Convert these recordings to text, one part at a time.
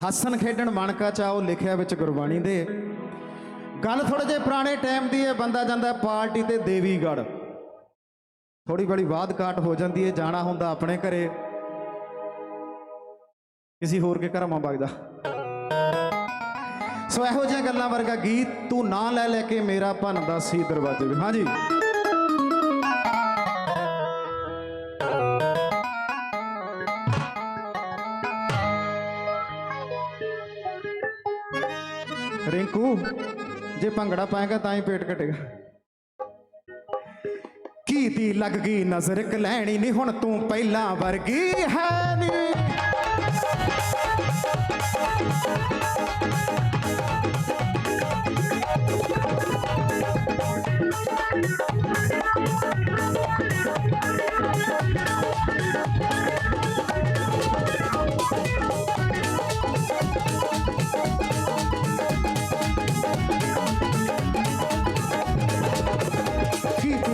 ਹੱਸਣ ਖੇਡਣ ਮਣਕਾ ਚਾਓ ਲਿਖਿਆ ਵਿੱਚ ਗੁਰਬਾਣੀ ਦੇ। ਗੱਲ ਥੋੜੇ ਜਿਹੇ ਪੁਰਾਣੇ ਟਾਈਮ ਦੀ ਹੈ, ਬੰਦਾ ਜਾਂਦਾ ਪਾਰਟੀ ਤੇ ਦੇਵੀਗੜ ਥੋੜੀ ਬੜੀ ਬਾਤ ਕਾਟ ਹੋ ਜਾਂਦੀ ਹੈ, ਜਾਣਾ ਹੁੰਦਾ ਆਪਣੇ ਘਰੇ। ਕਿਸੇ ਹੋਰ ਕੇ ਘਰਾਂ ਮਾਂ ਵਗਦਾ ਸੋ ਇਹੋ ਜਿਹੀਆਂ ਗੱਲਾਂ ਵਰਗਾ ਗੀਤ ਤੂੰ ਨਾ ਲੈ ਲੈ ਕੇ ਮੇਰਾ ਭੰਨਦਾ ਸੀ ਦਰਵਾਜ਼ੇ ਵੀ ਹਾਂਜੀ। ਰਿੰਕੂ, ਜੇ ਭੰਗੜਾ ਪਾਏਗਾ ਤਾਂ ਹੀ ਪੇਟ ਘਟੇਗਾ। ਕੀ ਦੀ ਲੱਗ ਗਈ ਨਜ਼ਰ ਕਲੈਣੀ ਨਹੀਂ ਹੁਣ ਤੂੰ ਪਹਿਲਾਂ ਵਰਗੀ ਹੈ ਨੀ।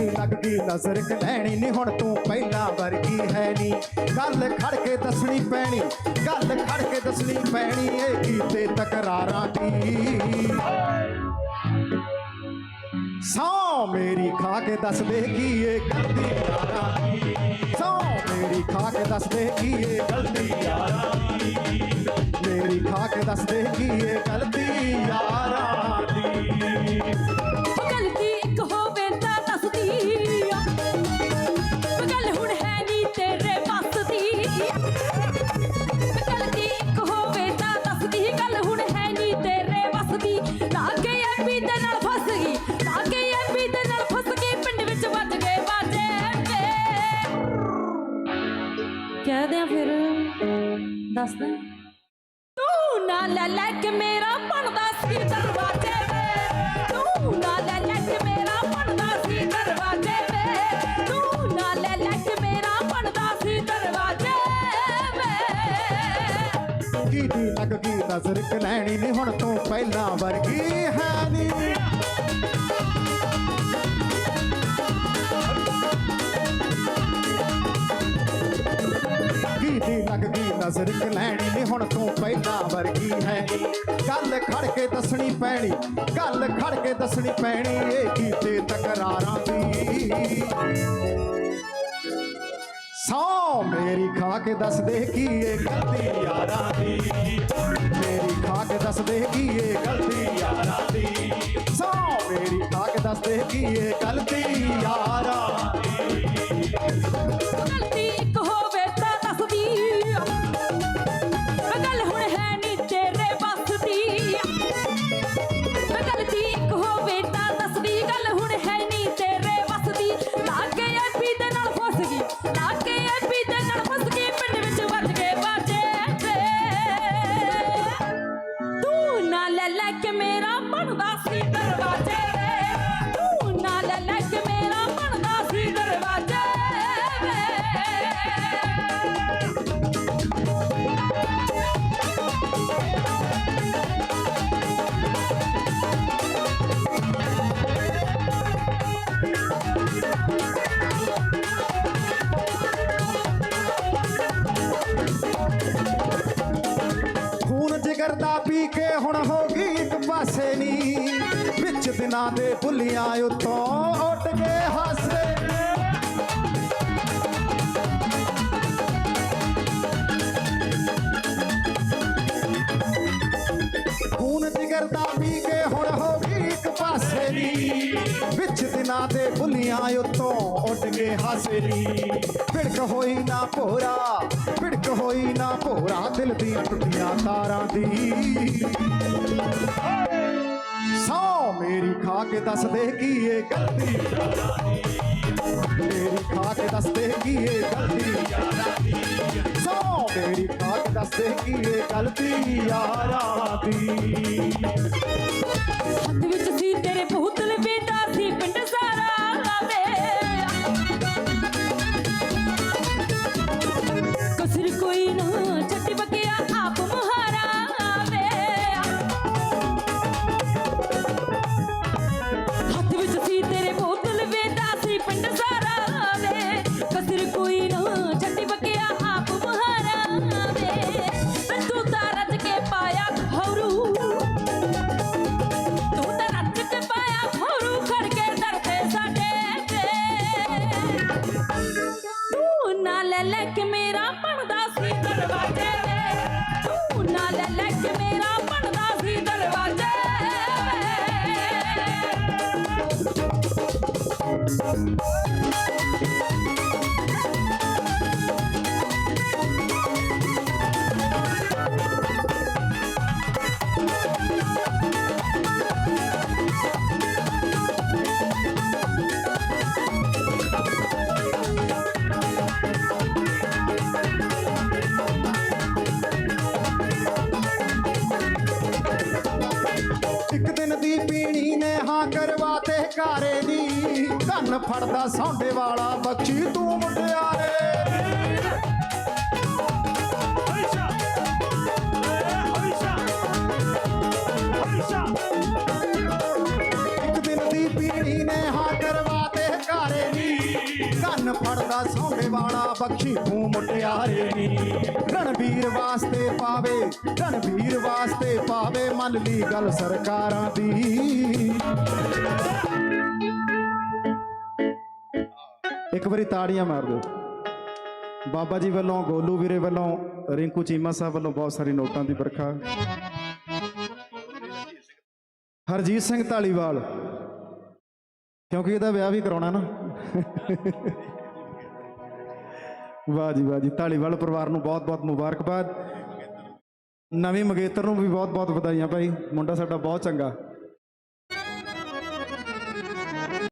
ਲੱਗ ਗਈ ਨਜ਼ਰ ਕਲੈਣੀ ਨਹੀਂ ਹੁਣ ਤੂੰ ਪਹਿਲਾਂ ਵਰਗੀ ਹੈ ਨੀ। ਗੱਲ ਖੜ ਕੇ ਦੱਸਣੀ ਪੈਣੀ, ਗੱਲ ਖੜ ਕੇ ਦੱਸਣੀ ਪੈਣੀ ਏ ਕੀਤੇ ਤਕਰਾਰਾਂ ਦੀ ਸੌ ਮੇਰੀ ਖਾ ਕੇ ਦੱਸ ਦੇ ਕੀ ਏ ਗਲਤੀ ਯਾਰਾਂ ਦੀ ਸੌ ਮੇਰੀ ਖਾ ਕੇ ਦੱਸ ਦੇ ਕੀ ਏ ਗਲਤੀ ਯਾਰਾਂ ਦਿਆਂ ਫਿਰ ਦੱਸ ਤੂੰ ਨਾ ਲੈ ਲੈ ਕੇ ਮੇਰਾ ਬਣਦਾ ਸੀ ਦਰਵਾਜ਼ੇ। ਵੇ ਕੀ ਲੱਗ ਗਈ ਨਜ਼ਰ ਲੈਣੀ ਨਹੀਂ ਹੁਣ ਤੂੰ ਪਹਿਲਾਂ ਵਰਗੀ ਹੈ ਨੀ। ਕੀ ਲੱਗ ਗਈ ਨਜ਼ਰ ਕਲੈਣੀ ਨਹੀਂ ਹੁਣ ਤੂੰ ਪਹਿਲਾਂ ਵਰਗੀ ਹੈ ਗੱਲ ਖੜ ਕੇ ਦੱਸਣੀ ਪੈਣੀ, ਗੱਲ ਖੜ ਕੇ ਦੱਸਣੀ ਪੈਣੀ ਏ ਕੀਤੇ ਤਕਰਾਰਾਂ ਦੀ। ਸੌ ਮੇਰੀ ਖਾ ਕੇ ਦੱਸ ਦੇ ਕੀ ਏ ਗਲਤੀ ਯਾਰਾਂ ਦੀ? ਮੇਰੀ ਖਾ ਕੇ ਦੱਸ ਦੇ ਕੀ ਏ ਗਲਤੀ ਯਾਰਾਂ ਦੀ? ਸੌ ਮੇਰੀ ਖਾ ਕੇ ਦੱਸ ਦੇ ਕੀ ਏ ਗਲਤੀ ਖੂਨ ਪੀ ਕੇ ਹੁਣ ਹੋ ਗਈ ਇੱਕ ਪਾਸੇ ਨੀ। ਵਿੱਚ ਦਿਨਾਂ ਦੇ ਭੁੱਲੀਆਂ ਉੱਤੋਂ ਉੱਡ ਕੇ ਹਾਸੇ ਖੂਨ ਜਿਗਰ ਦਾ ਪੀ ਕੇ ਹੁਣ ਹੋ ਵਿੱਚ ਦਿਨਾਂ ਦੇ ਭੁੱਲੀਆਂ ਉੱਤੋਂ ਉੱਡ ਗਏ ਹਾਸੇ ਭਿੜਕ ਹੋਈ ਨਾ ਭੋਰਾ, ਭਿੜਕ ਹੋਈ ਨਾ ਭੋਰਾ, ਦਿਲ ਦੀਆਂ ਟੁੱਟੀਆਂ ਤਾਰਾਂ ਦੀ। ਸੌ, ਮੇਰੀ ਖਾ ਕੇ ਦੱਸ ਦੇ ਕੀ ਏ ਗਲਤੀ? ਯਾਰਾਂ ਦੀ ਮੇਰੀ ਖਾ ਕੇ ਦੱਸ ਦੇ ਕੀ ਏ ਗਲਤੀ? ਯਾਰਾਂ ਦੀ ਸੌ, ਮੇਰੀ ਖਾ ਕੇ ਦੱਸ ਦੇ ਕੀ ਏ ਗਲਤੀ? ਯਾਰਾਂ ਦੀ। ਹੱਥ ਵਿੱਚ ਸੀ ਤੇਰੇ ਬੋਤਲ ਬੇਟਾ ਸੀ ਪਿੰਡ ਲੱਗ ਮੇਰਾ ਬਣਦਾ ਸੀ ਦਰਵਾਜ਼ੇ। ਵੇ ਤੂੰ ਨਾਲ ਲੱਗ ਮੇਰਾ ਬਣਦਾ ਸੀ ਦਰਵਾਜ਼ੇ। ਵੇ ਕਰਵਾਤੇ ਘਾਰੇ ਦੀ। ਕੰਨ ਫੜਦਾ ਸੌਂਡੇ ਵਾਲਾ ਬੱਚੀ ਤੂੰ ਇੱਕ ਦਿਨ ਦੀ ਪੀਣੀ ਨੇ ਹਾਂ ਕਰਵਾਤੇ ਘਾਰੇ ਦੀ। ਕੰਨ ਫੜਦਾ ਸੌਂਡੇ ਵਾਲਾ ਬੱਚੀ ਤੂੰ ਮੁਟਿਆਰੇ ਨੀ ਰਣਵੀਰ ਵਾਸਤੇ ਪਾਵੇ ਰਣਵੀਰ ਵਾਸਤੇ ਪਾਵੇ, ਮੰਨ ਲਈ ਗੱਲ ਸਰਕਾਰਾਂ ਦੀ। ਇੱਕ ਵਾਰੀ ਤਾੜੀਆਂ ਮਾਰ ਦਿਓ। ਬਾਬਾ ਜੀ ਵੱਲੋਂ, ਗੋਲੂ ਵੀਰੇ ਵੱਲੋਂ, ਰਿੰਕੂ ਚੀਮਾ ਸਾਹਿਬ ਵੱਲੋਂ ਬਹੁਤ ਸਾਰੀ ਨੋਟਾਂ ਦੀ ਵਰਖਾ। ਹਰਜੀਤ ਸਿੰਘ ਢਾਲੀਵਾਲ ਕਿਉਂਕਿ ਇਹਦਾ ਵਿਆਹ ਵੀ ਕਰਾਉਣਾ ਨਾ। ਵਾਹ ਜੀ ਵਾਹ ਜੀ ਢਾਲੀਵਾਲ ਪਰਿਵਾਰ ਨੂੰ ਬਹੁਤ ਬਹੁਤ ਮੁਬਾਰਕਬਾਦ। ਨਵੀਂ ਮੰਗੇਤਰ ਨੂੰ ਵੀ ਬਹੁਤ ਬਹੁਤ ਵਧਾਈਆਂ ਭਾਈ। ਮੁੰਡਾ ਸਾਡਾ ਬਹੁਤ ਚੰਗਾ।